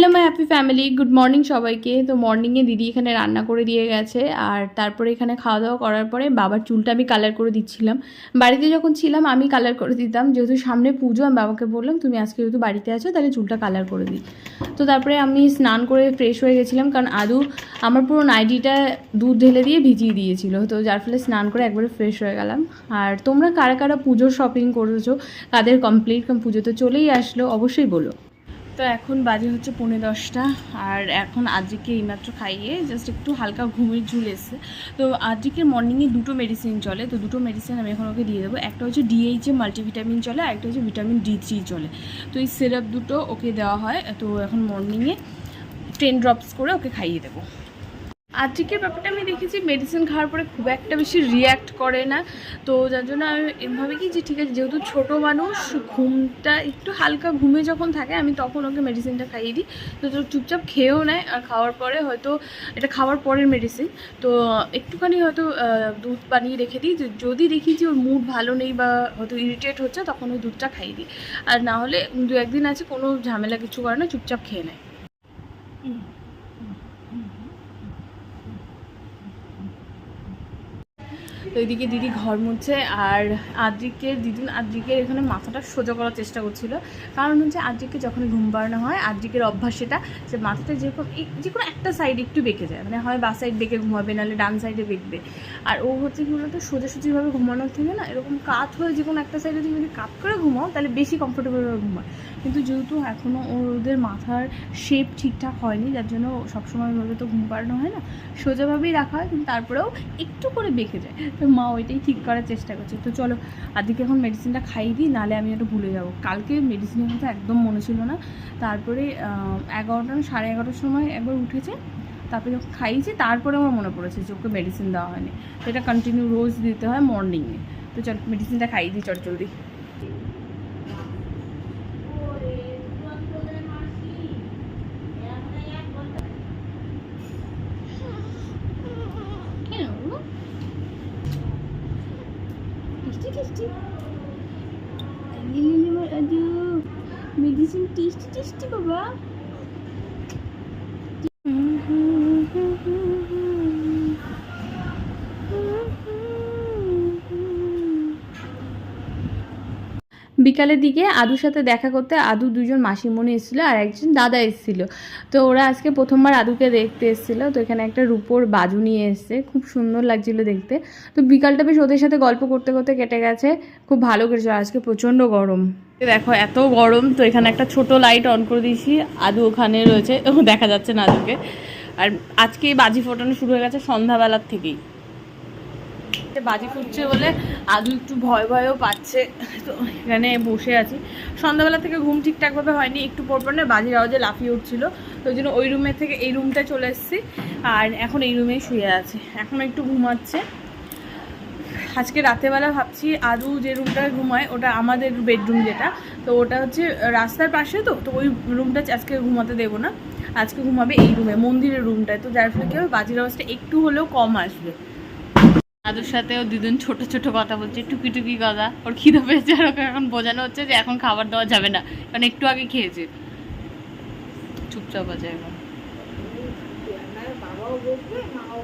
Hello my happy family good morning সবাইকে। তো মর্নিংয়ে দিদি এখানে রান্না করে দিয়ে গেছে। আর তারপরে এখানে খাওয়া দাওয়া করার পরে বাবার চুলটা আমি কালার করে দিচ্ছিলাম। বাড়িতে যখন ছিলাম, আমি কালার করে দিতাম। যেহেতু সামনে পুজো, আমি বাবাকে বললাম, তুমি আজকে যেহেতু বাড়িতে আছো, তাহলে চুলটা কালার করে দিই। তো তারপরে আমি স্নান করে ফ্রেশ হয়ে গেছিলাম। কারণ আদু আমার পুরো নাইটিটা দুধ ঢেলে দিয়ে ভিজিয়ে দিয়েছিল। তো যার ফলে স্নান করে একবারে ফ্রেশ হয়ে গেলাম। আর তোমরা কারা কারা পুজোর শপিং করেছ, কাদের কমপ্লিট পুজো তো চলেই আসলো, অবশ্যই বলো। তো এখন বাজে হচ্ছে পৌনে দশটা, আর এখন আজকে এইমাত্র খাইয়ে জাস্ট একটু হালকা ঘুমের ঝুল এসছে। তো আজকের মর্নিংয়ে দুটো মেডিসিন চলে, তো দুটো মেডিসিন আমি এখন ওকে দিয়ে দেবো। একটা হচ্ছে ডিএইচে মাল্টিভিটামিন চলে, আর একটা হচ্ছে ভিটামিন ডি থ্রি চলে। তো এই সিরাপ দুটো ওকে দেওয়া হয়, তো এখন মর্নিংয়ে টেন ড্রপস করে ওকে খাইয়ে দেবো। আজকের ব্যাপারটা আমি দেখেছি মেডিসিন খাওয়ার পরে খুব একটা বেশি রিয়্যাক্ট করে না। তো যার জন্য আমি এভাবে কি যে ঠিক আছে, যেহেতু ছোট মানুষ, ঘুমটা একটু হালকা ঘুমে যখন থাকে, আমি তখন ওকে মেডিসিনটা খাইয়ে দিই। তো চুপচাপ খেয়েও নেয়, আর খাওয়ার পরে হয়তো, এটা খাওয়ার পরের মেডিসিন তো একটুখানি হয়তো দুধ বানিয়ে রেখে দিই। যদি দেখি যে ওর মুড ভালো নেই বা হয়তো ইরিটেট হচ্ছে, তখন ওই দুধটা খাইয়ে দিই। আর না হলে দু একদিন আছে, কোনো ঝামেলা কিছু করে না, চুপচাপ খেয়ে নেয়। তো এদিকে দিদি ঘর মুছছে আর আদ্রিকের দিদিন আদ্রিকের এখানে মাথাটা সোজা করার চেষ্টা করছিল। কারণ হচ্ছে আদ্রিককে যখন ঘুম পাড়ানো হয়, আদ্রিকের অভ্যাস সেটা যে মাথাটা যেরকম যে কোনো একটা সাইড একটু বেঁকে যায়। মানে হয় বা সাইড বেঁকে ঘুমাবে, নাহলে ডান সাইডে বেঁকবে। আর ও হচ্ছে কি বলতো, সোজাসুজিভাবে ঘুমানোর থেকে না এরকম কাত হয়ে যে কোনো একটা সাইডে তুমি যদি কাত করে ঘুমাও, তাহলে বেশি কমফোর্টেবলভাবে ঘুমায়। কিন্তু যেহেতু এখনও ওদের মাথার শেপ ঠিকঠাক হয়নি, যার জন্য সবসময় ওভাবে তো ঘুম পাড়ানো হয় না, সোজাভাবেই রাখা হয়, কিন্তু তারপরেও একটু করে বেঁকে যায়। তো মা ওইটাই ঠিক করার চেষ্টা করছে। তো চলো, আদিকে এখন মেডিসিনটা খাইয়ে দিই নাহলে আমি একটু ভুলে যাব। কালকে মেডিসিনের কথা একদম মনে ছিল না। তারপরে এগারোটা সাড়ে এগারোটার সময় একবার উঠেছে তারপরে যখন খাইয়েছি, তারপরে আমার মনে পড়েছে যে ওকে মেডিসিন দেওয়া হয়নি। তো এটা কন্টিনিউ রোজ দিতে হয় মর্নিংয়ে তো চল মেডিসিনটা খাইয়ে দিই চট জলদি। মেডিসিন টেস্টি টেস্টি, বাবা। বিকালের দিকে আদুর সাথে দেখা করতে আদু দুজন মাসিমণি এসেছিল আর একজন দাদা এসেছিল। তো ওরা আজকে প্রথমবার আদুকে দেখতে এসেছিল। তো এখানে একটা রূপোর বাজু নিয়ে এসছে। খুব সুন্দর লাগছিল দেখতে। তো বিকালটা বেশ ওদের সাথে গল্প করতে করতে কেটে গেছে। খুব ভালো কেটেছে আজকে প্রচণ্ড গরম। দেখো, এত গরম, তো এখানে একটা ছোট লাইট অন করে দিয়েছি। আদু ওখানে রয়েছে। দেখা যাচ্ছে না আদুকে। আর আজকে বাজি ফোটানো শুরু হয়ে গেছে সন্ধ্যাবেলার থেকেই। বাজি ফুটছে বলে আদু একটু ভয় ভয়ও পাচ্ছে। তো এখানে বসে আছি। সন্ধ্যাবেলা থেকে ঘুম ঠিকঠাকভাবে হয়নি, একটু পর পরপর না বাজির আওয়াজে লাফিয়ে উঠছিল। তো ওই জন্য ওই রুমের থেকে এই রুমটায় চলে এসেছি আর এখন এই রুমেই শুয়ে আছে। এখন একটু ঘুমাচ্ছে। আজকে রাতেরবেলা ভাবছি আদু যে রুমটায় ঘুমায়, ওটা আমাদের বেডরুম যেটা, তো ওটা হচ্ছে রাস্তার পাশে তো তো ওই রুমটা আজকে ঘুমাতে দেবো না। আজকে ঘুমাবে এই রুমে, মন্দিরের রুমটায়। তো যার ফলে কি হবে, বাজির আওয়াজটা একটু হলেও কম আসবে। দাদুর সাথেও দুদিন ছোট ছোট কথা বলছে, টুকি টুকি কথা। ওর খিদে পেয়েছে আর ওকে এখন বোঝানো হচ্ছে যে এখন খাবার দেওয়া যাবে না, কারণ একটু আগে খেয়েছে। চুপচাপ আছে এখন। বাবাও মাও